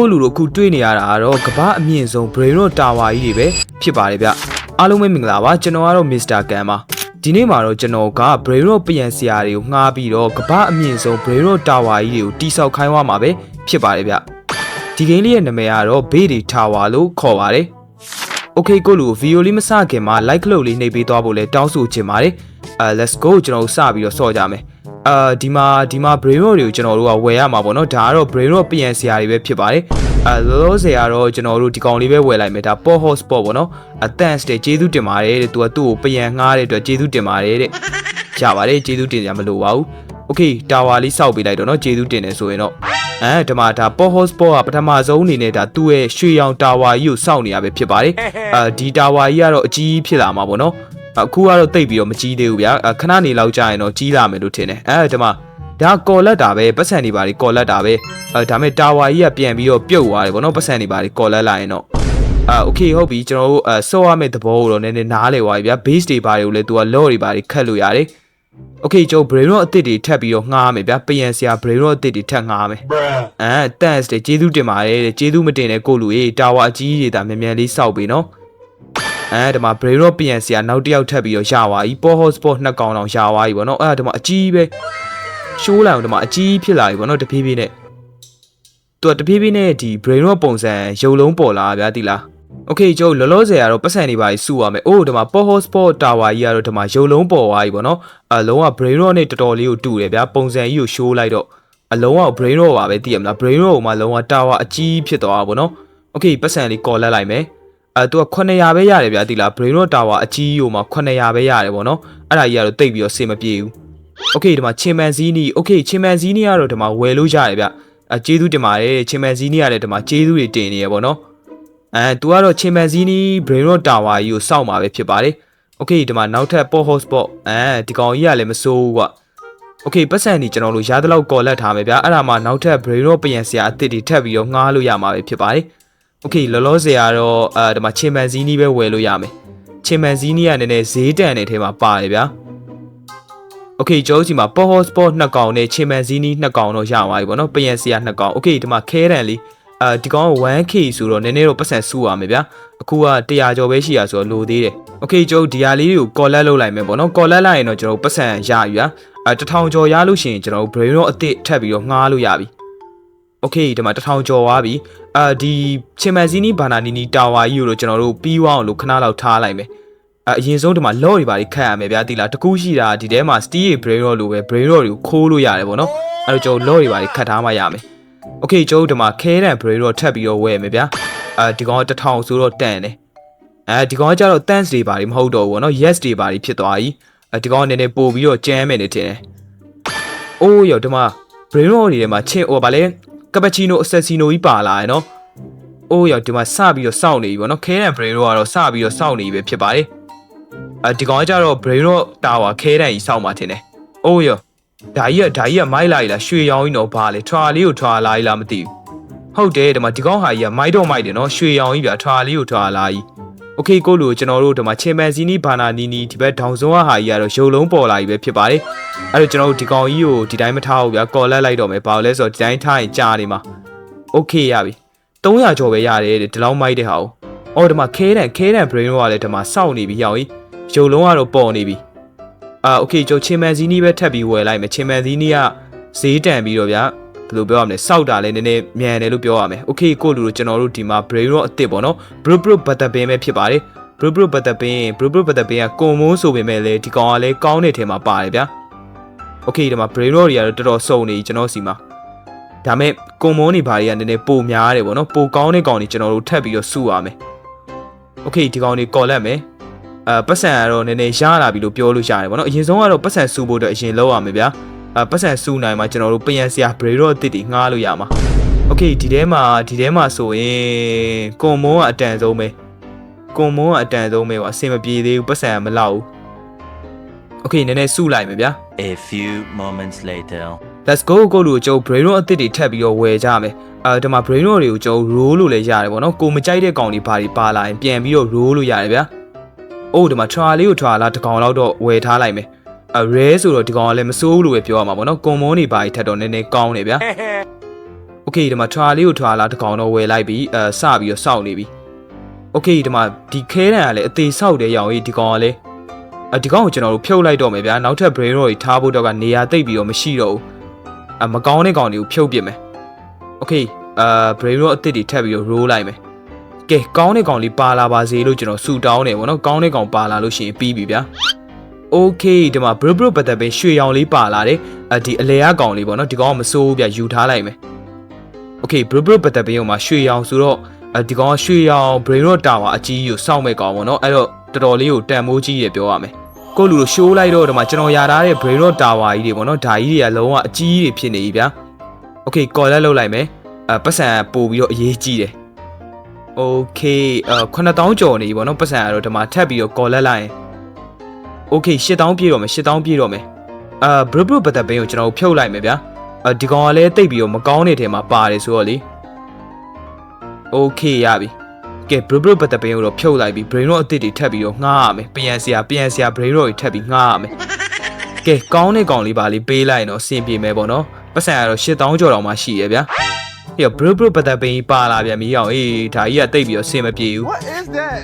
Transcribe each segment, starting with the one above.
ကိုလူတို့အခုတွေ့နေရတာကတော့ကမ္ဘာအမြင့်ဆုံး Brain Rot Tower ကြီးတွေပဲဖြစ်ပါတယ်ဗျအားလုံးပဲမင်္ဂလာပါကျွန်တော်ကတော့ Mr. Gan ပါဒီနေ့မှာတော့ကျွန်တော်က Brain Rot ပြန်ဆရာတွေကိုငှားပြီးတော့ကမ္ဘာအမြင့်ဆုံး Brain Rot Tower ကြီးတွေကိုတိစောက်ခိုင်းသွားမှာပဲဖြစ်ပါတယ်ဗျဒီဂိမ်းလေးရဲ့နာမည်ကတော့ Bay Tower လို့ခေါ်ပါတယ် Okay ကိုလူဗီဒီယိုလေးမစခင်မှာ like လုပ်လေးနှိပ်ပေးသွားဖို့လဲတောင်းဆိုချင်ပါတယ်အဲ let's go ကျွန်တော်တို့စပြီးတော့ဆော့ကြမယ် အာဒီမှာဒီမှာ brain rot တွေကိုကျွန်တော်တို့ကဝယ်ရမှာပေါ့နော်ဒါကတော့ brain rot ပြန်စရာတွေပဲဖြစ်ပါတယ်အဲလောလောဆယ်ကတော့ကျွန်တော်တို့ဒီကောင်လေးပဲဝယ်လိုက်မယ်ဒါ port hotspot ပေါ့နော်အ thanks တဲ့ကျေးဇူးတင်ပါတယ်တဲ့သူကသူ့ကိုပြန်ငှားတဲ့အတွက်ကျေးဇူးတင်ပါတယ်တဲ့ရပါတယ်ကျေးဇူးတင်ကြမလို့ပါဘူး Okay တာဝါလေးစောက်ပေးလိုက်တော့เนาะကျေးဇူးတင်တယ်ဆိုရင်တော့အဲဒီမှာဒါ port hotspot ကပထမဆုံးအနေနဲ့ဒါသူ့ရဲ့ရွှေရောင်တာဝါကြီးကိုစောင့်နေရပဲဖြစ်ပါတယ်အဲဒီတာဝါကြီးကတော့အကြီးဖြစ်လာမှာပေါ့နော် အခုကတော့တိတ်ပြီးတော့မကြီးသေးဘူးဗျာအဲခဏနေလောက်ကြာရင်တော့ကြီးလာမယ်လို့ထင်တယ်အဲဒီမှာဒါကော်လက်တာပဲပတ်စံနေပါလေကော်လက်တာပဲအဲဒါမဲ့တာဝါကြီးကပြန်ပြီးတော့ပြုတ်သွားတယ်ပေါ့နော်ပတ်စံနေပါလေကော်လက်လိုက်ရင်တော့အာโอเคဟုတ်ပြီကျွန်တော်တို့အဲဆော့ရမယ့်သဘောကိုတော့နည်းနည်းနားလေသွားပြီဗျာ base တွေပါတွေကိုလည်းသူက law တွေပါတွေခတ်လို့ရတယ် โอเคကျွန်တော် brain rot အစ်စ်တွေထပ်ပြီးတော့ငှားမယ်ဗျာပယံဆရာ brain rot အစ်စ်တွေထပ်ငှားမယ်အဲ thanks တဲ့ကျေးဇူးတင်ပါတယ်တဲ့ကျေးဇူးမတင်တဲ့ကိုလူကြီးတာဝါအကြီးကြီးတွေဒါမြန်မြန်လေးစောက်ပေးနော် အဲဒီမှာ break တော့ပြန်စီကနောက်တစ်ယောက်ထပ်ပြီးတော့ရပါပြီ port hot spot နှစ်ကောင်တော့ရပါပြီဗောနော်အဲ့ဒါဒီမှာအကြီးပဲရှိုးလာအောင်ဒီမှာအကြီးဖြစ်လာပြီဗောနော်တဖြည်းဖြည်းနဲ့သူကတဖြည်းဖြည်းနဲ့ဒီ brain rot ပုံစံရုပ်လုံးပေါ်လာဗျာတိလား okay ကျုပ်လောလောဆယ်ကတော့ပတ်စံနေပါကြီးစုရမယ်အိုးဒီမှာ port hotspot tower ကြီးကတော့ဒီမှာရုပ်လုံးပေါ်သွားပြီဗောနော်အလုံးက brain rot နဲ့တော်တော်လေးကိုတူတယ်ဗျာပုံစံကြီးကိုရှိုးလိုက်တော့အလုံးက brain rot ပါပဲသိရမလား brain rot ကမှလုံးက tower အကြီးဖြစ်သွားတာဗောနော် okay ပတ်စံလေး call လိုက်လိုက်မယ် အဲသူက900ပဲရတယ်ဗျာသိလား။ brain rot tower အကြီးကိုမှ900ပဲရတယ်ဗောနော်။အဲ့ဒါကြီးကတော့တိတ်ပြီးတော့စေမပြေဘူး။ Okay ဒီမှာ chimpanzee Okay chimpanzee ကတော့ဒီမှာဝယ်လို့ရတယ်ဗျ။အဲကျေးဇူးတင်ပါတယ်။ chimpanzee ကလည်းဒီမှာကျေးဇူးတွေတင်နေရဗောနော်။ အဲသူကတော့ chimpanzee brain rot tower ကြီးကိုစောင့်มาပဲဖြစ်ပါတယ်။ Okay ဒီမှာနောက်ထပ် port hotspot အဲဒီကောင်ကြီးကလည်းမစိုးဘူးကွ။ Okay ပတ်စံนี่ကျွန်တော်တို့ရားသလောက်ကော်လက်ထားမယ်ဗျာအဲ့ဒါမှနောက်ထပ် brain rot ပြန်စရာအစ်စ်တွေထပ်ပြီးတော့ငှားလို့ရမှာပဲဖြစ်ပါတယ်။ Okay လောလောဆယ်ကတော့အဲဒီမှာ chimpanzee ပဲဝယ်လို့ရမယ်။ chimpanzee ကနည်းနည်းဈေးတန်နေထဲမှာပါတယ်ဗျာ။ Okay ကျောင်းစီမှာ port hotspot နှစ်ကောင်နဲ့ chimpanzee နှစ်ကောင်တော့ရသွားပြီပေါ့နော်။ပြန်စရာနှစ်ကောင် Okay ဒီမှာခဲတန်လေးအဲဒီကောင်က 1k ဆိုတော့နည်းနည်းတော့ပတ်စံစုရမယ်ဗျာအခုက100ကျော်ပဲရှိရဆိုတော့လိုသေးတယ်โอเคကျွန်တော်ဒီဟာလေးတွေကို collect လုပ်လိုက်မယ်ပေါ့နော် collect လိုက်ရင်တော့ကျွန်တော်ပတ်စံရယူရအဲ1000ကျော်ရလို့ရှိရင်ကျွန်တော် brain rot အစ်စ်ထပ်ပြီးတော့ငှားလို့ရပြီ โอเคဒီမှာ1000ကျော်သွားပြီအာဒီ chimpanzee ဘာနာနီနီ tower ကြီးကိုတော့ကျွန်တော်တို့ပြီးသွားအောင်လို့ခဏလောက်ထားလိုက်မယ်အအရင်ဆုံးဒီမှာ law တွေပါတွေခတ်ရမယ်ဗျာတိလားတကူရှိတာဒီထဲမှာ steel ရေ brain rot လိုပဲ brain rot တွေကိုခိုးလို့ရတယ်ပေါ့နော်အဲ့တော့ကျွန်တော် law တွေပါတွေခတ်ထားမှရမယ်โอเคကျွန်တော်ဒီမှာခဲတန် brain rot ထပ်ပြီးတော့ဝယ်မယ်ဗျာအဲဒီကောင်က1000ဆိုတော့တန်တယ်အဲဒီကောင်ကကျတော့ thanks တွေပါတွေမဟုတ်တော့ဘူးပေါ့နော် yes တွေပါတွေဖြစ်သွားပြီအဲဒီကောင်ကနည်းနည်းပို့ပြီးတော့ကြမ်းမယ်နေထင်တယ်အိုးရောဒီမှာ brain rot တွေထဲမှာချင်းဟိုဗာလဲ ကပချီနိုအဆက်စီနိုကြီးပါလာရယ်နော်အိုးရောဒီမှာစပြီးတော့စောင့်နေပြီပေါ့နော်ခဲတန် brain rot ကတော့စပြီးတော့စောင့်နေပြီပဲဖြစ်ပါတယ်အဲဒီကောင်ကကျတော့ brain rot tower ခဲတန်ကြီးစောင့်มาထင်တယ်အိုးရောဒါကြီးကဒါကြီးကမိုက်လိုက်လားရွှေရောင်ကြီးတော့ဘာလဲထွာလေးကိုထွာလာကြီးလားမသိဘူးဟုတ်တယ်ဒီမှာဒီကောင်ဟာကြီးကမိုက်တော့မိုက်တယ်နော်ရွှေရောင်ကြီးဗျာထွာလေးကိုထွာလာကြီး โอเคကိုလူကျွန်တော်တို့ဒီမှာချင်ပန်စီနီဘာနာနီနီဒီဘက်ဒေါင်စုံဟာကြီးကတော့ရုပ်လုံးပေါ်လာကြီးပဲဖြစ်ပါတယ်အဲ့တော့ကျွန်တော်တို့ဒီကောင်ကြီးကိုဒီတိုင်းမထားဘူးဗျာကော်လက်လိုက်တော့မယ်ဘာလို့လဲဆိုတော့ဒီတိုင်းထားရင်ကြာနေမှာโอเคရပြီ300ကျော်ပဲရတယ်တဲ့ဒီလောက်မိုက်တဲ့ဟာကိုအော်ဒီမှာခဲတန်ခဲတန် brain ကလည်းဒီမှာစောင့်နေပြီရောက်ကြီးရုပ်လုံးကတော့ပေါ်နေပြီ အာโอเคကျွန်တော်ချင်မန်ဇီနီးပဲထပ်ပြီးဝယ်လိုက်မယ်ချင်မန်ဇီနီးကဈေးတန်ပြီးတော့ဗျာ ဘယ်လိုပြောရမလဲစောက်တာလည်းနည်းနည်းမြန်တယ်လို့ပြောရမယ်။ Okay ကိုလူတို့ကျွန်တော်တို့ဒီမှာ brain တော့အစ်စ်ပေါ့နော်။ bro bro ဘတ်တပင်ပဲဖြစ်ပါတယ်။ bro bro ဘတ်တပင် bro bro ဘတ်တပင်ကကွန်မိုးဆိုပေမဲ့လည်းဒီကောင်ကလည်းကောင်းတဲ့ထဲမှာပါတယ်ဗျာ။ Okay ဒီမှာ brain တော့တွေကတော့တော်တော်စုံနေပြီကျွန်တော်စီမှာ။ဒါမဲ့ကွန်မိုးနေပါတွေကနည်းနည်းပိုများရတယ်ပေါ့နော်။ပိုကောင်းတဲ့ကောင်တွေကျွန်တော်တို့ထပ်ပြီးတော့စုရမယ်။ Okay ဒီကောင်တွေကော်လက်မယ်။အဲပတ်စံကတော့နည်းနည်းရလာပြီလို့ပြောလို့ရတယ်ပေါ့နော်။အရင်ဆုံးကတော့ပတ်စံစုဖို့အတွက်အရင်လောက်ရမယ်ဗျာ။ ပတ်စံစူနိုင်မှာကျွန်တော်တို့ပြန်စရာ brain rot အစ်တွေငှားလို့ရမှာโอเคဒီထဲမှာဒီထဲမှာဆိုရင်ကွန်မုန်းကအတန်ဆုံးပဲကွန်မုန်းကအတန်ဆုံးပဲဗောအဆင်မပြေသေးဘူးပတ်စံကမလောက်ဘူးโอเคနည်းနည်းစူလိုက်မယ်ဗျာ A few moments later. let's go ကိုလူကျုပ် brain rot အစ်တွေထပ်ပြီးတော့ဝယ်ကြမယ်အဲဒီမှာ brain rot တွေကိုကျုပ် roll လို့လည်းရတယ်ဗောနော်ကိုမကြိုက်တဲ့ကောင်တွေဘာတွေပါလာရင်ပြန်ပြီးတော့ roll လို့ရတယ်ဗျာ အိုးဒီမှာ try လေးကို try လာတစ်ကောင်လောက်တော့ဝယ်ထားလိုက်မယ် အဲ rare ဆိုတော့ဒီကောင်ကလည်းမစိုးဘူးလို့ပဲပြောရမှာပေါ့နော်ကွန်မုန်းတွေပါကြီးထက်တော့နည်းနည်းကောင်းနေဗျာ โอเคဒီမှာထွာလေးကိုထွာလာတစ်ကောင်တော့ဝယ်လိုက်ပြီးအဲစပြီးတော့စောင့်နေပြီโอเคဒီမှာဒီခဲတန်ကလည်းအသေးဆောက်တဲ့ရောင်ကြီးဒီကောင်ကလည်းအဒီကောင်ကိုကျွန်တော်တို့ဖြုတ်လိုက်တော့မယ်ဗျာနောက်ထပ် brain rot တွေထားဖို့တော့ကနေရာတိတ်ပြီးတော့မရှိတော့ဘူးအမကောင်းတဲ့ကောင်တွေကိုဖြုတ်ပစ်မယ်โอเคအာ brain rot အသစ်တွေထပ်ပြီးတော့ roll လိုက်မယ်ကဲကောင်းတဲ့ကောင်လေးပါလာပါစေလို့ကျွန်တော်ဆူတောင်းနေဗောနော်ကောင်းတဲ့ကောင်ပါလာလို့ရှိရင်ပြီးပြီဗျာ โอเคဒီမှာ bro bro ပတ်သက်ပင်ရွှေရောင်လေးပါလာတယ်အဒီအလဲရကောင်လေးဗောနော်ဒီကောင်ကမစိုးဘူးဗျယူထားလိုက်မယ် โอเค bro bro ပတ်သက်ပေးအောင်မှာရွှေရောင်ဆိုတော့အဲဒီကောင်ကရွှေရောင် brain rot tower အကြီးကြီးကိုစောင့်မဲ့ကောင်ပေါ့နော်အဲ့တော့တော်တော်လေးကိုတန်မိုးကြီးရပြောရမယ်ကိုလူတို့ရှိုးလိုက်တော့ဒီမှာကျွန်တော်ရထားတဲ့ brain rot tower ကြီးတွေပေါ့နော်ဒါကြီးတွေကလုံးဝအကြီးကြီးတွေဖြစ်နေပြီဗျာโอเค call လက်လုပ်လိုက်မယ်အဲပတ်စံပို့ပြီးတော့အရေးကြီးတယ်โอเคအဲ9000ကျော်နေပြီပေါ့နော်ပတ်စံကတော့ဒီမှာထပ်ပြီးတော့ call လက်လိုက်ရင် ။ Okay 8000ပြည့်တော့မယ်8000ပြည့်တော့မယ်။အာဘရဘရပသက်ပင်းကိုကျွန်တော်ဖြုတ်လိုက်မယ်ဗျာ။အာဒီကောင်ကလည်းတိတ်ပြီးတော့မကောင်းတဲ့ထဲမှာပါတယ်ဆိုတော့လေ။ Okay ရပြီ။ကဲဘရဘရပသက်ပင်းကိုတော့ဖြုတ်လိုက်ပြီ။ brain တော့အစ်စ်တွေထပ်ပြီးတော့ငှားရမယ်။ပြန်စရာပြန်စရာ brain တော့တွေထပ်ပြီးငှားရမယ်။ကဲကောင်းတဲ့ကောင်လေးပါလေးပေးလိုက်တော့အဆင်ပြေမယ်ပေါ့နော်။ပတ်စံကတော့8000ကျော်တောင်မှရှိရဲ့ဗျာ။ပြီးတော့ bro bro ပတ်သက်ပင်းပါလာပြန်ပြီအောင်အေးဒါကြီးကတိတ်ပြီးတော့ဆင်မပြေဘူး What is that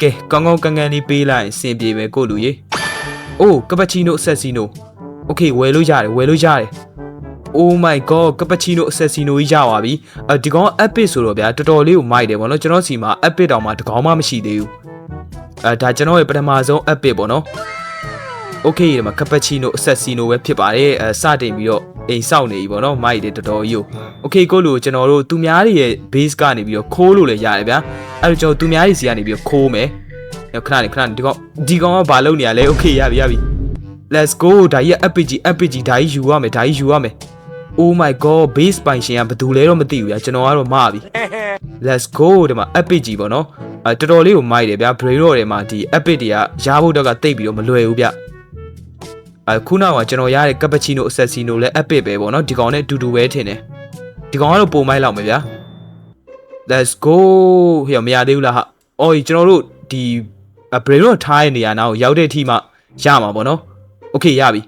ကဲကောင်းကောင်းကန်ကန်လေးပေးလိုက်ဆင်ပြေပဲကိုလူကြီး ။ Oh cappuccino assassino ။ Okay ဝယ်လို့ရတယ်ဝယ်လို့ရတယ်။ Oh my god cappuccino assassino ကြီးရပါပြီ။အဒီကောင် epic ဆိုတော့ဗျာတော်တော်လေးကိုမိုက်တယ်ဗောနော်ကျွန်တော်စီမှာ epic တောင်မှတကောင်မှမရှိသေးဘူး။အဲဒါကျွန်တော်ရဲ့ပထမဆုံး epic ဗောနော်။ Okay ဒီမှာ cappuccino assassino ပဲဖြစ်ပါတယ်။အဲစတင်ပြီးတော့အိမ်ဆောက်နေပြီဗောနော်မိုက်တယ်တော်တော်ကြီးကို။ Okay ကိုလို့ကျွန်တော်တို့သူများတွေရဲ့ base ကနေပြီးတော့ခိုးလို့လည်းရတယ်ဗျာ။အဲ့တော့ကျွန်တော်သူများတွေစီကနေပြီးတော့ခိုးမယ်။ ခဏနေခဏနေဒီကောင်ဒီကောင်ကဘာလုပ်နေရလဲ Okay ရပြီရပြီ let's go ဒါကြီးက epic ကြီး epic ကြီးဒါကြီးယူရမယ်ဒါကြီးယူရမယ် Oh my god base ပိုင်ရှင်ကဘယ်သူလဲတော့မသိဘူးဗျာကျွန်တော်ကတော့မှားပြီ Let's go ဒီမှာ epic ကြီးပေါ့နော်အဲတော်တော်လေးကိုမိုက်တယ်ဗျာ brain rot တွေမှာဒီ epic တွေကရဖို့တော့ကတိတ်ပြီးတော့မလွယ်ဘူးဗျအခုနောက်ကကျွန်တော်ရတဲ့ cappuccino assassino လဲ epic ပဲပေါ့နော်ဒီကောင်နဲ့အတူတူပဲထင်တယ်ဒီကောင်ကတော့ပုံမိုက်လောက်မယ်ဗျာ Let's go ဟေ့မရသေးဘူးလားဟာအော်ကျွန်တော်တို့ဒီ brain rot ထားတဲ့နေရာနားကိုရောက်တဲ့အထိမှရမှာပေါ့နော် Okay ရပြီ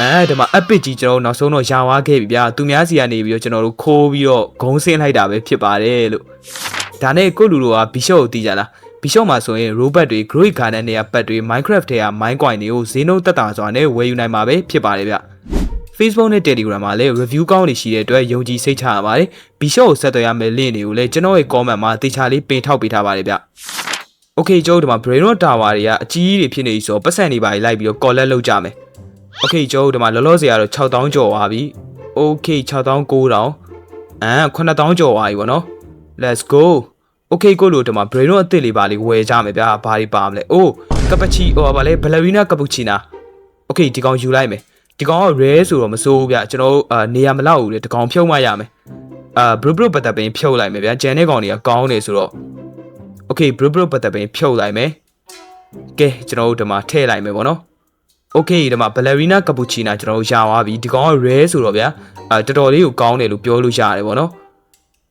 အဲဒီမှာ epic ကြီးကျွန်တော်တို့နောက်ဆုံးတော့ယာဝါခဲ့ပြီဗျာသူများစီကနေပြီးတော့ကျွန်တော်တို့ခိုးပြီးတော့ဂုံးဆင်းလိုက်တာပဲဖြစ်ပါတယ်လို့ဒါနဲ့ကိုလူတို့ကဘီရှော့ကိုတီးကြလားဘီရှော့မှာဆိုရင် robot တွေ great garden တွေကပတ်တွေ minecraft တွေက mine coin တွေကိုဈေးနှုန်းတက်တာစွာနဲ့ဝယ်ယူနိုင်မှာပဲဖြစ်ပါတယ်ဗျ Facebook နဲ့ Telegram မှာလည်း review ကောင်းတွေရှိတဲ့အတွက်ယုံကြည်စိတ်ချရပါတယ်ဘီရှော့ကိုဆက်သွယ်ရမယ့် link တွေကိုလည်းကျွန်တော်ရဲ့ comment မှာတေချာလေးပင်ထောက်ပေးထားပါတယ်ဗျ Okay ကျုပ်တို့ဒီမှာ Brain Rot Tower တွေကအကြီးကြီးတွေဖြစ်နေပြီဆိုတော့ပတ်စံတွေပါလိုက်ပြီးတော့ collect လုပ်ကြမယ် Okay ကျုပ်တို့ဒီမှာလောလောဆယ်ကတော့6000ကျော်သွားပြီ Okay 6000 9000အဲ9000ကျော်သွားပြီဗောနော် Let's go Okay ကိုလို့ဒီမှာ Brain Rot အသစ်လေးပါလေးဝယ်ကြမယ်ဗျာဘာတွေပါမလဲအိုးကပချီဟိုပါလေ Ballerina Cappuccino Okay ဒီကောင်ယူလိုက်မယ်ဒီကောင်က rare ဆိုတော့မစိုးဘူးဗျကျွန်တော်တို့အာနေရာမလောက်ဘူးလေဒီကောင်ဖြုတ်မှရမယ်အာ bro bro ပတ်သက်ပင်ဖြုတ်လိုက်မယ်ဗျာဂျန်တဲ့ကောင်တွေကကောင်းနေဆိုတော့ Okay bro bro ပတ်သက်ပင်ဖြုတ်လိုက်မယ်ကဲကျွန်တော်တို့ဒီမှာထည့်လိုက်မယ်ဗောနော် Okay ဒီမှာ ballerina cappuccino ကျွန်တော်တို့ရသွားပြီဒီကောင်က rare ဆိုတော့ဗျာအဲတော်တော်လေးကိုကောင်းတယ်လို့ပြောလို့ရတယ်ဗောနော်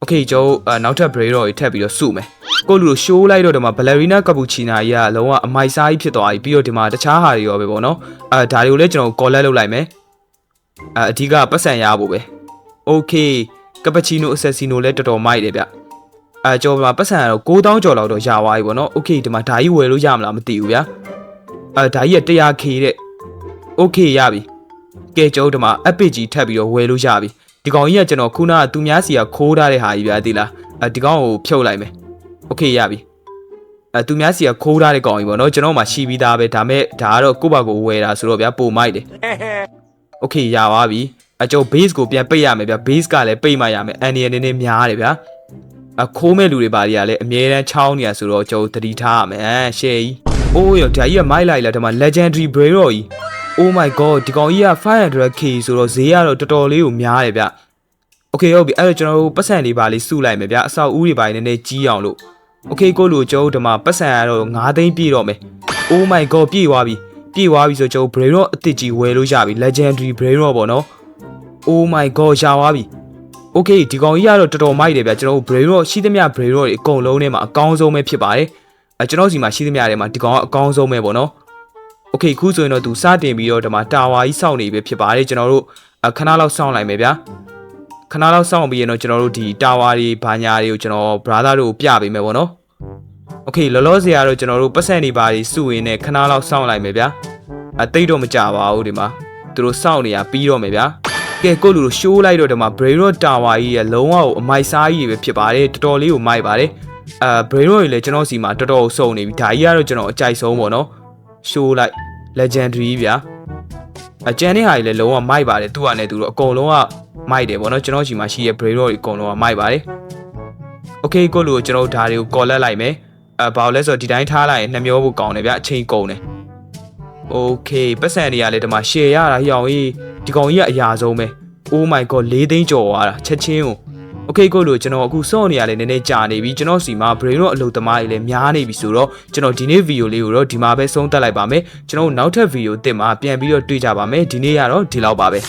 Okay ကျွန်တော်တို့နောက်ထပ် braid တော့ထပ်ပြီးတော့စုမယ်ကိုလူတို့ show လိုက်တော့ဒီမှာ ballerina cappuccino ကြီးကလုံးဝအမိုက်စားကြီးဖြစ်သွားပြီပြီးတော့ဒီမှာတခြားဟာတွေရောပဲဗောနော်အဲဒါတွေကိုလည်းကျွန်တော် collect လုပ်လိုက်မယ်အဲအဓိကပတ်စံရဖို့ပဲ Okay cappuccino assassino လည်းတော်တော်မိုက်တယ်ဗျ အဲကျွန်တော်ဒီမှာပတ်စံကတော့9000ကျော်လောက်တော့ရသွားပြီဗောနော် Okay ဒီမှာဓာကြီးဝယ်လို့ရမလားမသိဘူးဗျာအဲဓာကြီးက 100k တဲ့ Okay ရပြီကဲကျွန်တော်ဒီမှာ epic ကြီးထပ်ပြီးတော့ဝယ်လို့ရပြီဒီကောင်ကြီးကကျွန်တော်ခုနကသူများစီကခိုးထားတဲ့ဟာကြီးဗျာသိလားအဲဒီကောင်ကိုဖြုတ်လိုက်မယ် Okay ရပြီအဲသူများစီကခိုးထားတဲ့ကောင်ကြီးပေါ့နော်ကျွန်တော်မှရှိပြီးသားပဲဒါမဲ့ဒါကတော့ကိုယ့်ဘာကိုဝယ်တာဆိုတော့ဗျာပိုမိုက်တယ် Okay ရပါပြီအကျော် base ကိုပြန်ပိတ်ရမယ်ဗျာ base ကလည်းပိတ်မှရမယ်အန်ဒီရနေနေများတယ်ဗျာ အခိုးမဲ့လူတွေပါတွေကလည်းအမြဲတမ်းချောင်းနေရဆိုတော့ကျွန်တော်သတိထားရမယ်အဲရှယ်ကြီးအိုးရောဒါကြီးကမိုက်လိုက်လားဒီမှာ legendary brain တော့ကြီး Oh my god ဒီကောင်ကြီးက 500k ဆိုတော့ဈေးကတော့တော်တော်လေးကိုများတယ်ဗျ Okay ဟုတ်ပြီအဲ့တော့ကျွန်တော်တို့ပတ်စံလေးပါလေးစုလိုက်မယ်ဗျအဆောက်အဦတွေပါလေးနည်းနည်းကြီးအောင်လို့ Okay ကိုလူကျွန်တော်တို့ဒီမှာပတ်စံကတော့9သိန်းပြည့်တော့မယ် Oh my god ပြည့်သွားပြီပြည့်သွားပြီဆိုကျွန်တော် brain rot အစ်စ်ကြီးဝယ်လို့ရပြီ legendary brain rot ပေါ့နော် Oh my god ရှာသွားပြီ Okay ဒီကောင်ကြီးကတော့တော်တော်မိုက်တယ်ဗျကျွန်တော်တို့ brain rot ရှိသမျှ brain rot တွေအကုန်လုံးထဲမှာအကောင်းဆုံးပဲဖြစ်ပါတယ်အဲကျွန်တော်စီမှာရှိသမျှထဲမှာဒီကောင်ကအကောင်းဆုံးပဲပေါ့နော် Okay ခုဆိုရင်တော့သူစတင်ပြီးတော့ဒီမှာတာဝါကြီးစောင့်နေပြီဖြစ်ပါတယ်ကျွန်တော်တို့အခဏလောက်စောင့်လိုက်မယ်ဗျာ ခဏလောက်စောင့်ပြီးရင်တော့ကျွန်တော်တို့ဒီတာဝါတွေဘာညာတွေကိုကျွန်တော် brother တို့ကိုပြပေးမယ်ပေါ့နော်โอเคလောလောဆယ်ကတော့ကျွန်တော်တို့ပတ်စံနေပါတွေစုရင်နဲ့ခဏလောက်စောင့်လိုက်မယ်ဗျာအသိတော့မကြပါဘူးဒီမှာသူတို့စောင့်နေရပြီးတော့မယ်ဗျာ ကဲကိုလူတို့ရှိုးလိုက်တော့ဒီမှာ brain rot tower ကြီးရဲ့လုံးဝကိုအမိုက်စားကြီးတွေပဲဖြစ်ပါတယ်တော်တော်လေးကိုမိုက်ပါတယ်အဲ brain rot ကြီးလည်းကျွန်တော်စီမှာတော်တော်စုံနေပြီဒါကြီးကတော့ကျွန်တော်အကြိုက်ဆုံးပေါ့နော်ရှိုးလိုက် legendary ဗျာအကျန်တဲ့ဟာတွေလည်းလုံးဝမိုက်ပါတယ်သူကလည်းသူတို့အကုန်လုံးကမိုက်တယ်ဗောနော်ကျွန်တော်ရှိမှရှိရဲ့ brain rot တွေအကုန်လုံးကမိုက်ပါတယ် okay ကိုလူကိုကျွန်တော်တို့ဓာတွေကိုကော်လက်လိုက်မယ်အဲဘာလို့လဲဆိုတော့ဒီတိုင်းထားလိုက်ရင်နှမျောဖို့ကောင်းတယ်ဗျအချိန်ကုန်တယ် okay ပတ်စံတွေကလည်းဒီမှာ share ရတာဟျောင်ကြီး ဒီကောင်ကြီးကအရာဆုံးပဲ oh my god ၄သိန်းကျော်သွားတာချက်ချင်းကို okay ကိုလူကျွန်တော်အခုစောင့်နေရလဲနည်းနည်းကြာနေပြီကျွန်တော်စီမှာ brain rot အလုပ်သမားတွေလည်းများနေပြီဆိုတော့ကျွန်တော်ဒီနေ့ video လေးကိုတော့ဒီမှာပဲဆုံးသက်လိုက်ပါမယ်ကျွန်တော်တို့နောက်ထပ် video အသစ်မှာပြန်ပြီးတော့တွေ့ကြပါမယ်ဒီနေ့ကတော့ဒီလောက်ပါပဲ